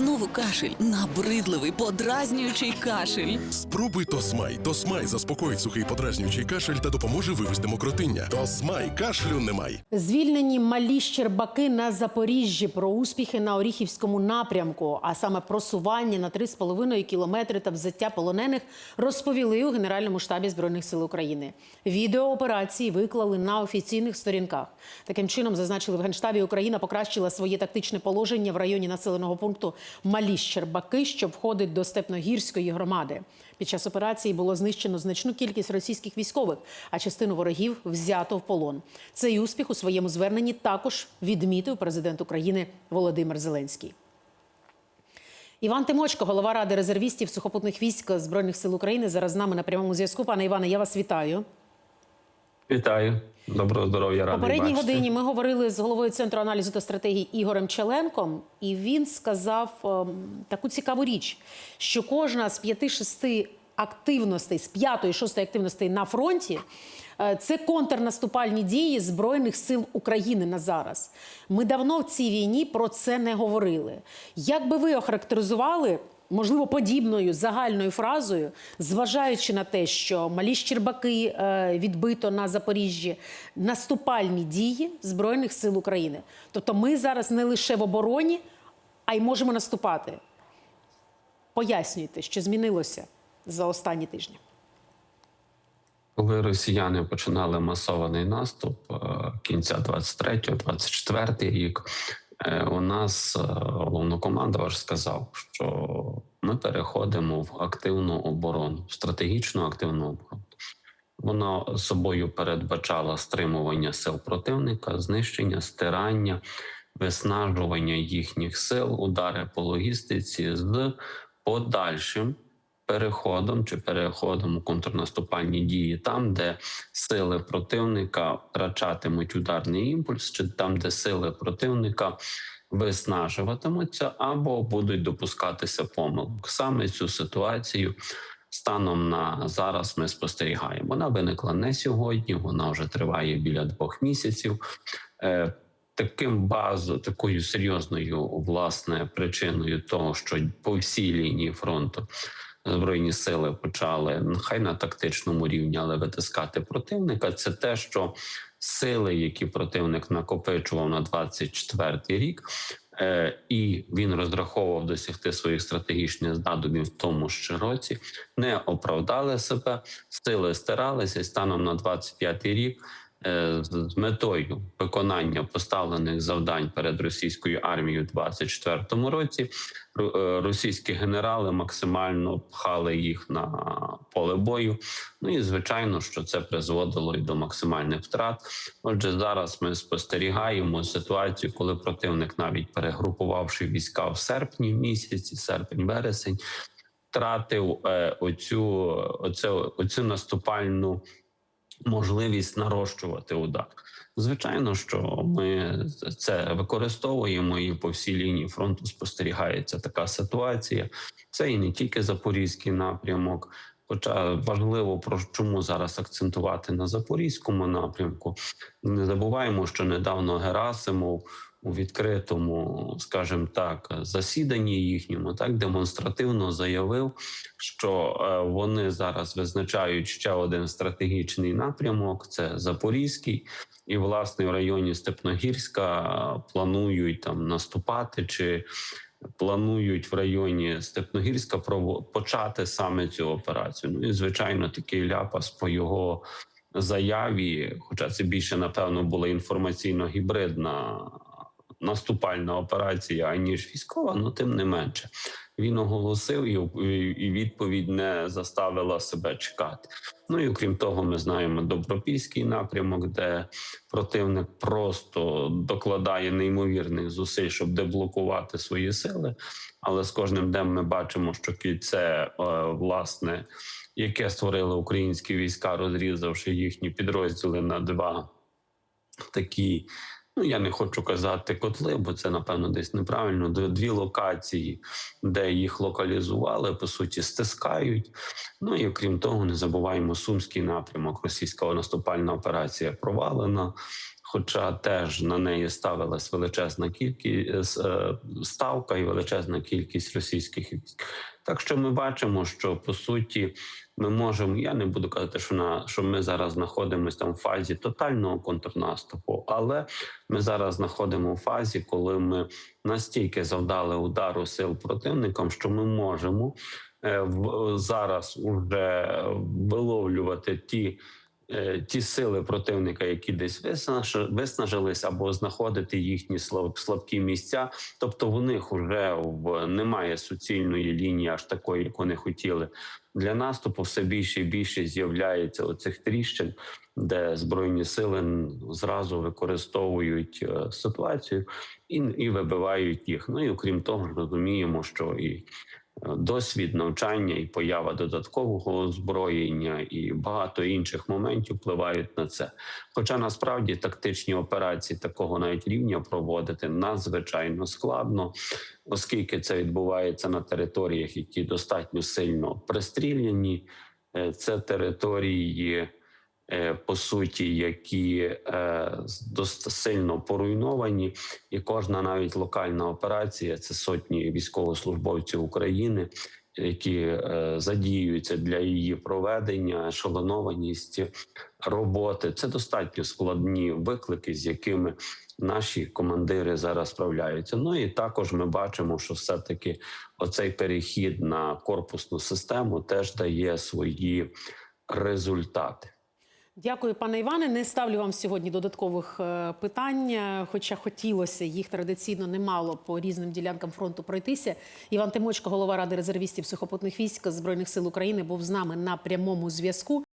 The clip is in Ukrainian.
Знову кашель, набридливий, подразнюючий кашель. Спробуй Тосмай. Тосмай заспокоїть сухий подразнюючий кашель та допоможе вивести мокротиння. Тосмай кашлю немає. Звільнені малі щербаки на Запоріжжі про успіхи на Оріхівському напрямку, а саме просування на 3,5 кілометри та взяття полонених, розповіли у Генеральному штабі збройних сил України. Відео операції виклали на офіційних сторінках. Таким чином, зазначили в Генштабі, Україна покращила своє тактичне положення в районі населеного пункту Малі Щербаки, що входить до Степногірської громади. Під час операції було знищено значну кількість російських військових, а частину ворогів взято в полон. Цей успіх у своєму зверненні також відмітив президент України Володимир Зеленський. Іван Тимочко, голова ради резервістів сухопутних військ збройних сил України, зараз з нами на прямому зв'язку. Пане Іване, я вас вітаю. Вітаю, доброго здоров'я, радий попередній бачити. годині ми говорили з головою центру аналізу та стратегії Ігорем Челенком, і він сказав ем, таку цікаву річ, що кожна з п'яти-шести активностей, з п'ятої шостої активностей на фронті. е, Це контрнаступальні дії Збройних сил України на зараз. Ми давно в цій війні про це не говорили. Як би ви охарактеризували можливо, подібною загальною фразою, зважаючи на те, що малі Щербаки е, відбито на Запоріжжі, наступальні дії Збройних сил України. Тобто ми зараз не лише в обороні, а й можемо наступати. Пояснюйте, що змінилося за останні тижні. Коли росіяни починали масований наступ е, кінця 23-24 рік, е, у нас головнокомандувач сказав, що ми переходимо в активну оборону, в стратегічну активну оборону. Вона собою передбачала стримування сил противника, знищення, стирання, виснажування їхніх сил, удари по логістиці з подальшим переходом чи переходом у контрнаступальні дії там, де сили противника втрачатимуть ударний імпульс, чи там, де сили противника виснажуватимуться або будуть допускатися помилок. Саме цю ситуацію. Станом на зараз ми спостерігаємо. Вона виникла не сьогодні, вона вже триває біля двох місяців. Е, Таким базу, такою серйозною власне причиною того, що по всій лінії фронту збройні сили почали нехай на тактичному рівні, але витискати противника. Це те, що сили, які противник накопичував на 24-й рік, е, і він розраховував досягти своїх стратегічних задумів в тому ж році, не оправдали себе, сили стиралися і станом на 25-й рік. Е, з- метою виконання поставлених завдань перед російською армією у 24-му році е, російські генерали максимально пхали їх на поле бою. Ну і звичайно, що це призводило і до максимальних втрат. Отже, зараз ми спостерігаємо ситуацію, коли противник, навіть перегрупувавши війська в серпні місяці, серпень-вересень, втратив е, оцю, оцю, оцю наступальну можливість нарощувати удар. Звичайно, що ми це використовуємо і по всій лінії фронту спостерігається така ситуація. Це і не тільки запорізький напрямок. Хоча важливо про чому зараз акцентувати на запорізькому напрямку. Не забуваємо, що недавно Герасимов у відкритому, скажімо так, засіданні їхньому так демонстративно заявив, що е, вони зараз визначають ще один стратегічний напрямок: це Запорізький, і власне в районі Степногірська е, планують там наступати чи. Планують в районі Степногірська почати саме цю операцію. Ну і звичайно, такий ляпас по його заяві, хоча це більше напевно була інформаційно-гібридна наступальна операція, аніж військова, але тим не менше. Він оголосив і, і відповідь не заставила себе чекати. Ну і окрім того, ми знаємо Добропільський напрямок, де противник просто докладає неймовірних зусиль, щоб деблокувати свої сили. Але з кожним днем ми бачимо, що кільце е, власне, яке створили українські війська, розрізавши їхні підрозділи на два такі. Ну, я не хочу казати котли, бо це напевно десь неправильно. Дві локації, де їх локалізували, по суті, стискають. Ну і окрім того, не забуваємо сумський напрямок. Російська наступальна операція провалена. Хоча теж на неї ставилась величезна кількість е, ставка і величезна кількість російських військ. Так що ми бачимо, що по суті ми можемо. Я не буду казати, що на що ми зараз знаходимося там в фазі тотального контрнаступу, але ми зараз знаходимо в фазі, коли ми настільки завдали удару сил противникам, що ми можемо е, в зараз уже виловлювати ті. Е, Ті сили противника, які десь виснаж- виснажились, або знаходити їхні слаб- слабкі місця, тобто в них вже немає суцільної лінії, аж такої, як вони хотіли. Для наступу все більше і більше з'являється оцих тріщин, де збройні сили зразу використовують е, ситуацію і, і вибивають їх. Ну і окрім того, розуміємо, що і досвід навчання, і поява додаткового озброєння, і багато інших моментів впливають на це. Хоча насправді тактичні операції такого навіть рівня проводити надзвичайно складно, оскільки це відбувається на територіях, які достатньо сильно пристріляні. Е, Це території, по суті, які е, досить сильно поруйновані, і кожна навіть локальна операція це сотні військовослужбовців України, які е, задіюються для її проведення, ешелонованість роботи. Це достатньо складні виклики, з якими наші командири зараз справляються. Ну і також ми бачимо, що все-таки оцей перехід на корпусну систему теж дає свої результати. Дякую, пане Іване. Не ставлю вам сьогодні додаткових е, питань, е, хоча хотілося їх традиційно немало по різним ділянкам фронту пройтися. Іван Тимочко, голова ради резервістів сухопутних військ збройних сил України, був з нами на прямому зв'язку.